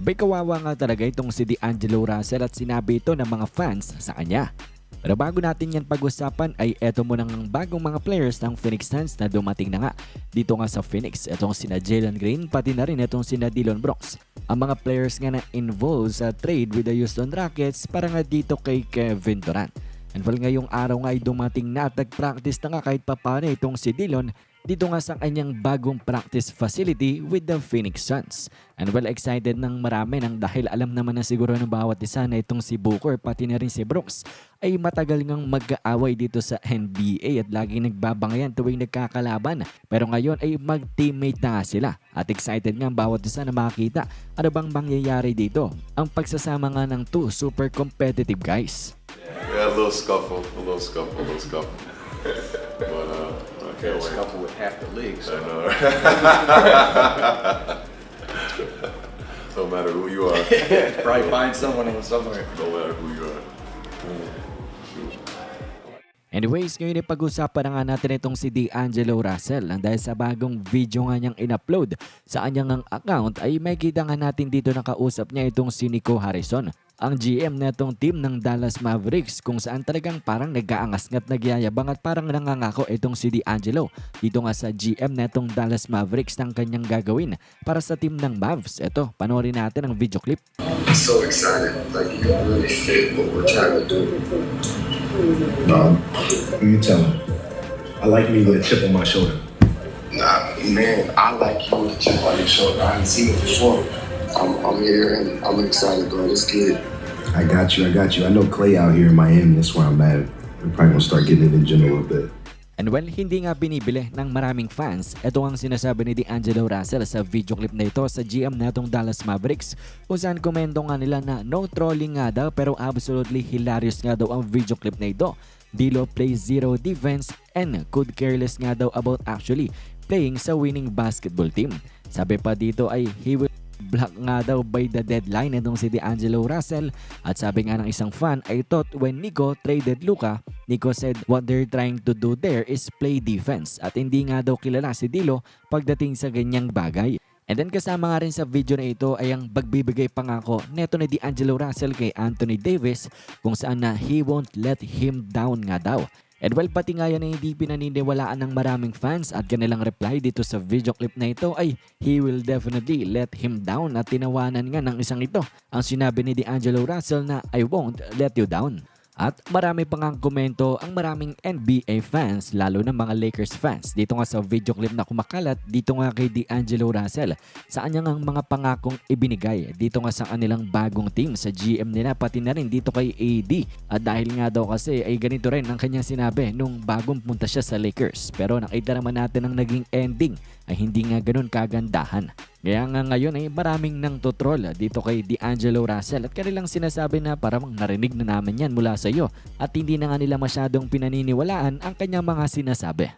Abay kawawa nga talaga itong si D'Angelo Russell at sinabi ito ng mga fans sa kanya. Pero bago natin yan pag-usapan ay eto mo ng bagong mga players ng Phoenix Suns na dumating na nga dito nga sa Phoenix. Itong sina Jalen Green pati na rin itong sina Dillon Brooks. Ang mga players nga na involved sa trade with the Houston Rockets para nga dito kay Kevin Durant. And well ngayong araw nga ay dumating na at nag-practice na nga kahit papano itong si Dillon dito nga sa kanyang bagong practice facility with the Phoenix Suns. And well excited ng marami nang dahil alam naman na siguro ng bawat isa na itong si Booker pati na rin si Brooks ay matagal ngang mag-aaway dito sa NBA at laging nagbabangayan tuwing nagkakalaban. Pero ngayon ay mag-teammate na sila at excited nga bawat isa na makita ano bang mangyayari dito. Ang pagsasama nga ng two super competitive guys. Yeah, a little scuffle, a little scuffle, a little scuffle. I can't wait. Scuffle with half the league. I So. know. Don't matter who you are. Probably find someone in somewhere. Don't matter who you are. Anyways, ngayon ay pag-usapan na nga natin itong si D'Angelo Russell ang dahil sa bagong video nga niyang in-upload sa kanyang ang account ay may kita nga natin dito nakausap niya itong si Nico Harrison ang GM na itong team ng Dallas Mavericks kung saan talagang parang nag-aangas nga't nagyayabang at parang nangangako itong si D'Angelo dito nga sa GM na itong Dallas Mavericks ng kanyang gagawin para sa team ng Mavs. Ito, panoorin natin ang video clip. so excited. Like you can really fit what we're trying to do. No, who you telling? I like me with a chip on my shoulder. Nah, man, I like you with a chip on your shoulder. I haven't seen it before. I'm, I'm here and I'm excited, bro. Let's get it. I got you, I got you. I know Clay out here in Miami, that's where I'm at. We're probably gonna start getting it in gym a little bit. And well, hindi nga binibili ng maraming fans. Ito ang sinasabi ni D'Angelo Russell sa video clip na ito sa GM na itong Dallas Mavericks kung saan komento nga nila na no trolling nga daw pero absolutely hilarious nga daw ang video clip na ito. Dilo plays zero defense and could careless nga daw about actually playing sa winning basketball team. Sabi pa dito ay he will block nga daw by the deadline itong si D'Angelo Russell at sabi nga ng isang fan ay thought when Nico traded Luka, Nico said what they're trying to do there is play defense at hindi nga daw kilala si Dilo pagdating sa ganyang bagay. And then kasama nga rin sa video na ito ay ang pagbibigay pangako neto ni D'Angelo Russell kay Anthony Davis kung saan na he won't let him down nga daw. And well, pati nga yan ay hindi pinaniniwalaan ng maraming fans at kanilang reply dito sa video clip na ito ay he will definitely let him down at tinawanan nga ng isang ito. Ang sinabi ni D'Angelo Russell na I won't let you down. At marami pa ngang komento ang maraming NBA fans lalo na mga Lakers fans. Dito nga sa video clip na kumakalat dito nga kay D'Angelo Russell sa kanyang ang mga pangakong ibinigay. Dito nga sa kanilang bagong team sa GM nila pati na rin dito kay AD at dahil nga daw kasi ay ganito rin ang kanyang sinabi nung bagong punta siya sa Lakers. Pero nakita naman natin ang naging ending ay hindi nga ganun kagandahan. Kaya nga ngayon ay maraming nang tutrol dito kay D'Angelo Russell at kanilang sinasabi na parang narinig na namin yan mula sa iyo at hindi na nga nila masyadong pinaniniwalaan ang kanyang mga sinasabi.